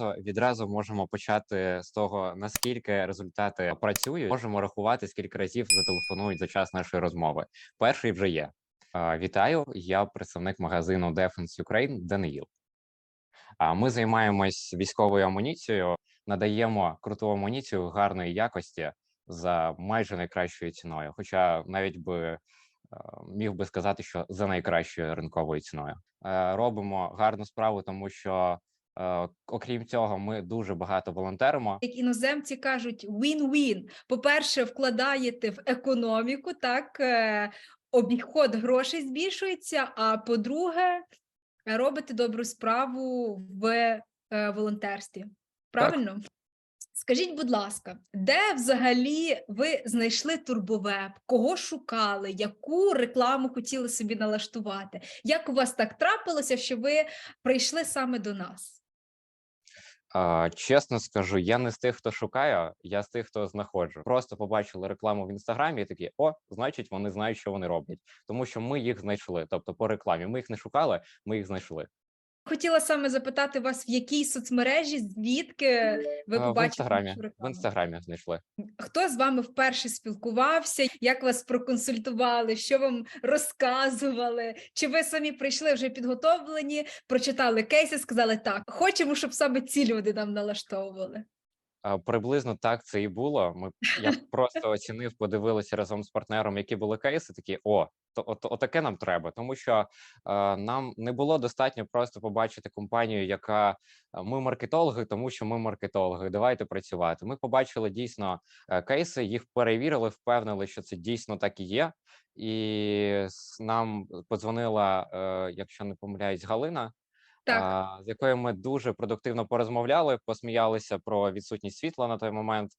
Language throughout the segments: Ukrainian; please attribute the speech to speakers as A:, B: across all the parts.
A: то відразу можемо почати з того, наскільки результати працюють. Можемо рахувати, скільки разів зателефонують за час нашої розмови. Перший вже є. Вітаю, я представник магазину Defense Ukraine Даниїл. Ми займаємось військовою амуніцією, надаємо круту амуніцію гарної якості за майже найкращою ціною. Хоча навіть би міг би сказати, що за найкращою ринковою ціною. Робимо гарну справу, тому що окрім цього, ми дуже багато волонтеримо.
B: Як іноземці кажуть, win-win. По-перше, вкладаєте в економіку, так е, обіход грошей збільшується. А по-друге, робите добру справу в е, волонтерстві. Правильно? Скажіть, будь ласка, де взагалі ви знайшли турбовеб? Кого шукали? Яку рекламу хотіли собі налаштувати? Як у вас так трапилося, що ви прийшли саме до нас?
A: Чесно скажу, я не з тих, хто шукає, я з тих, хто знаходжу. Просто побачили рекламу в інстаграмі і такі: о, значить, вони знають, що вони роблять, тому що ми їх знайшли. Тобто, по рекламі ми їх не шукали, ми їх знайшли.
B: Хотіла саме запитати вас, в якій соцмережі, звідки ви
A: побачили? в інстаграмі. В інстаграмі знайшли.
B: Хто з вами вперше спілкувався? Як вас проконсультували? Що вам розказували? Чи ви самі прийшли вже підготовлені, прочитали кейси, сказали так, хочемо, щоб саме ці люди нам налаштовували?
A: Приблизно так це і було. Ми я просто оцінив, подивилися разом з партнером, які були кейси. Такі о, то от, отаке нам треба, тому що е, нам не було достатньо просто побачити компанію, яка ми маркетологи, тому що ми маркетологи. Давайте працювати. Ми побачили дійсно е, кейси, їх перевірили, впевнили, що це дійсно так і є. І нам подзвонила, е, якщо не помиляюсь, Галина
B: Так,
A: з якою ми дуже продуктивно порозмовляли, посміялися про відсутність світла на той момент.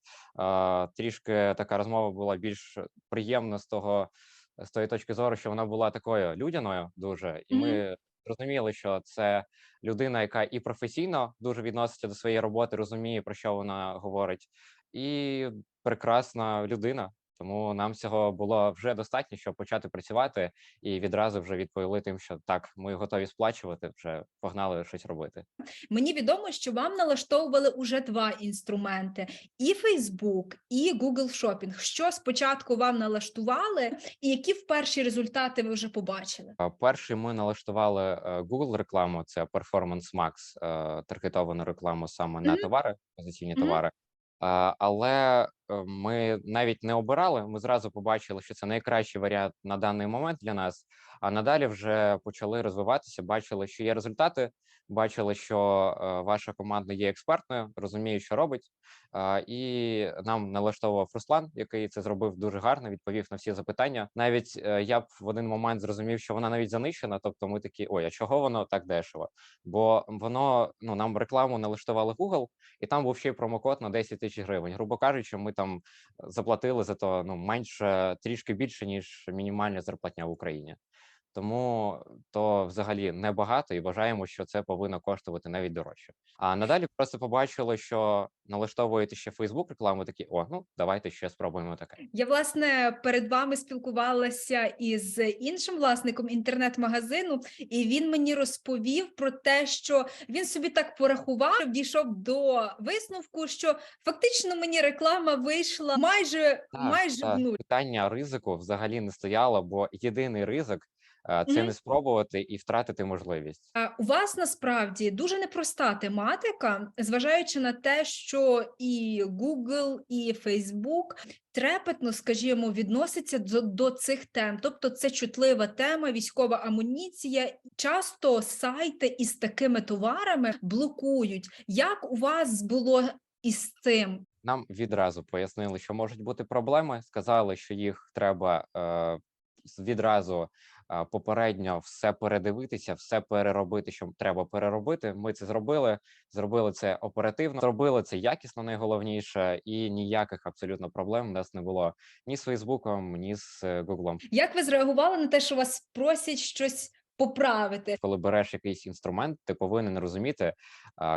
A: Трішки така розмова була більш приємна з того, з тої точки зору, що вона була такою людяною дуже, і ми зрозуміли, що це людина, яка і професійно дуже відноситься до своєї роботи, розуміє про що вона говорить, і прекрасна людина. Тому нам цього було вже достатньо, щоб почати працювати і відразу вже відповіли тим, що так, ми готові сплачувати, вже погнали щось робити.
B: мені відомо, що вам налаштовували уже два інструменти: і Facebook, і Google Shopping. Що спочатку вам налаштували, і які вперше результати ви вже побачили?
A: Перший ми налаштували е, Google рекламу, це Performance Max, е, таргетовану рекламу саме на товари, позиційні
B: Мгм.
A: товари. Але е, ми навіть не обирали. Ми зразу побачили, що це найкращий варіант на даний момент для нас. А надалі вже почали розвиватися, бачили, що є результати, бачили, що е, ваша команда є експертною, розуміє, що робить. І нам налаштовував Руслан, який це зробив дуже гарно, відповів на всі запитання. Навіть е, я б в один момент зрозумів, що вона навіть занищена. Тобто, ми такі, ой, а чого воно так дешево? Бо воно ну нам рекламу налаштували Google, і там був ще й промокод на 10 тисяч гривень. Грубо кажучи, ми там заплатили за то ну менше трішки більше ніж мінімальна зарплатня в Україні. Тому то взагалі небагато і вважаємо, що це повинно коштувати навіть дорожче. А надалі просто побачили, що налаштовуєте ще Facebook рекламу, такі о, ну давайте ще спробуємо таке.
B: Я власне перед вами спілкувалася із іншим власником інтернет-магазину, і він мені розповів про те, що він собі так порахував, дійшов до висновку, що фактично мені реклама вийшла майже майже в нуль.
A: питання ризику взагалі не стояло, бо єдиний ризик це не спробувати і втратити можливість.
B: У вас насправді дуже непроста тематика, зважаючи на те, що і Google, і Facebook трепетно, скажімо, відносяться до, до цих тем. Тобто, це чутлива тема, військова амуніція. Часто сайти із такими товарами блокують. Як у вас було із цим?
A: Нам відразу пояснили, що можуть бути проблеми. Сказали, що їх треба е, відразу е, попередньо все передивитися, все переробити, що треба переробити. Ми це зробили. Зробили це оперативно, зробили це якісно, найголовніше, і ніяких абсолютно проблем у нас не було ні з Фейсбуком, ні з е, Гуглом.
B: Як ви зреагували на те, що вас просять щось поправити.
A: коли береш якийсь інструмент, ти повинен розуміти,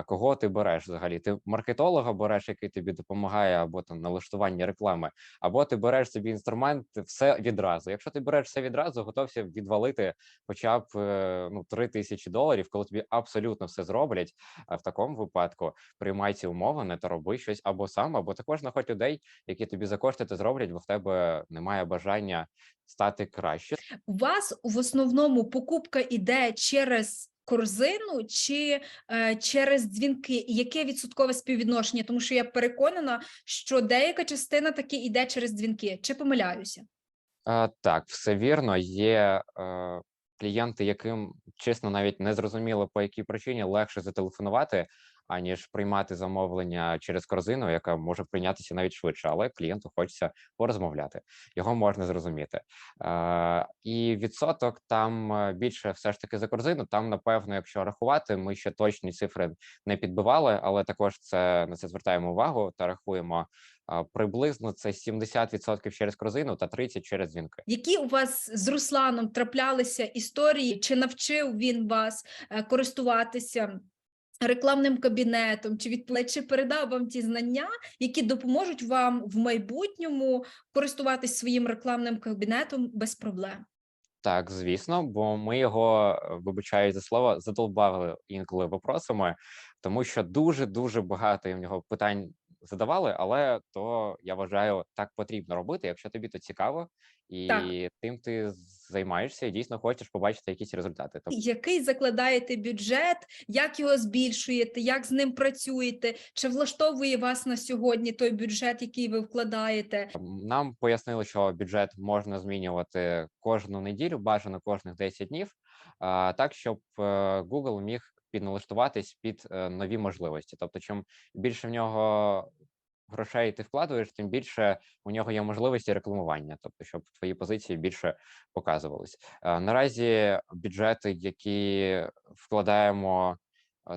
A: кого ти береш взагалі. Ти маркетолога береш, який тобі допомагає, або там налаштування реклами, або ти береш собі інструмент все відразу. Якщо ти береш все відразу, готовся відвалити хоча б е, ну 3 тисячі доларів, коли тобі абсолютно все зроблять. В такому випадку приймай ці умови, та роби щось або сам, або також знаходь людей, які тобі за кошти це зроблять, бо в тебе немає бажання стати краще.
B: У вас в основному покупка іде через корзину чи е, через дзвінки? Яке відсоткове співвідношення? Тому що я переконана, що деяка частина таки йде через дзвінки. Чи помиляюся?
A: А, так, все вірно. Є е, клієнти, яким чесно навіть не зрозуміло по якій причині легше зателефонувати, аніж приймати замовлення через корзину, яка може прийнятися навіть швидше, але клієнту хочеться порозмовляти. Його можна зрозуміти. Е, і відсоток там е, більше все ж таки за корзину. Там, напевно, якщо рахувати, ми ще точні цифри не підбивали, але також це на це звертаємо увагу та рахуємо. Приблизно це 70% через корзину та 30% через дзвінки.
B: Які у вас з Русланом траплялися історії? Чи навчив він вас е, користуватися? Рекламним кабінетом чи чи передав вам ті знання, які допоможуть вам в майбутньому користуватись своїм рекламним кабінетом без проблем.
A: Так, звісно, бо ми його, е, вибачаю за слово, задолбали інколи вопросами, тому що дуже дуже багато в нього питань задавали, але то я вважаю, так потрібно робити, якщо тобі то цікаво, і
B: Так.
A: тим ти займаєшся і дійсно хочеш побачити якісь результати. Тобто
B: Який закладаєте бюджет, як його збільшуєте, як з ним працюєте? Чи влаштовує вас на сьогодні той бюджет, який ви вкладаєте?
A: Нам пояснили, що бюджет можна змінювати кожну неділю, бажано кожних 10 днів, а, так щоб е, Google міг підналаштуватись під е, нові можливості. Тобто, чим більше в нього грошей ти вкладуєш, тим більше у нього є можливості рекламування, тобто, щоб твої позиції більше показувались. Е, Наразі бюджети, які вкладаємо.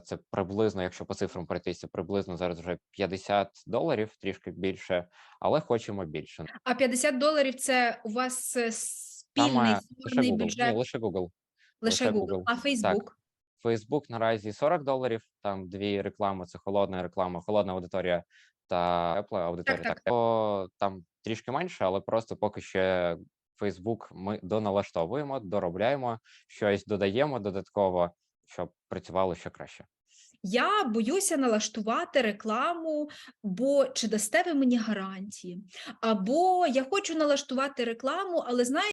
A: Це приблизно, якщо по цифрам пройтися, приблизно зараз вже 50 доларів, трішки більше, але хочемо більше.
B: А 50 доларів це у вас е, спільний
A: Саме лише Google.
B: бюджет,
A: Ні, лише Google.
B: лише
A: лише
B: Google,
A: Google.
B: а Facebook?
A: Facebook наразі 40 доларів, там дві реклами: це холодна реклама, холодна аудиторія та тепла аудиторія.
B: так,
A: Так, то там трішки менше, але просто поки ще Facebook ми доналаштовуємо, доробляємо щось, додаємо додатково, щоб працювало ще краще.
B: Я боюся налаштувати рекламу, бо чи дасте ви мені гарантії? Або я хочу налаштувати рекламу, але знаєте.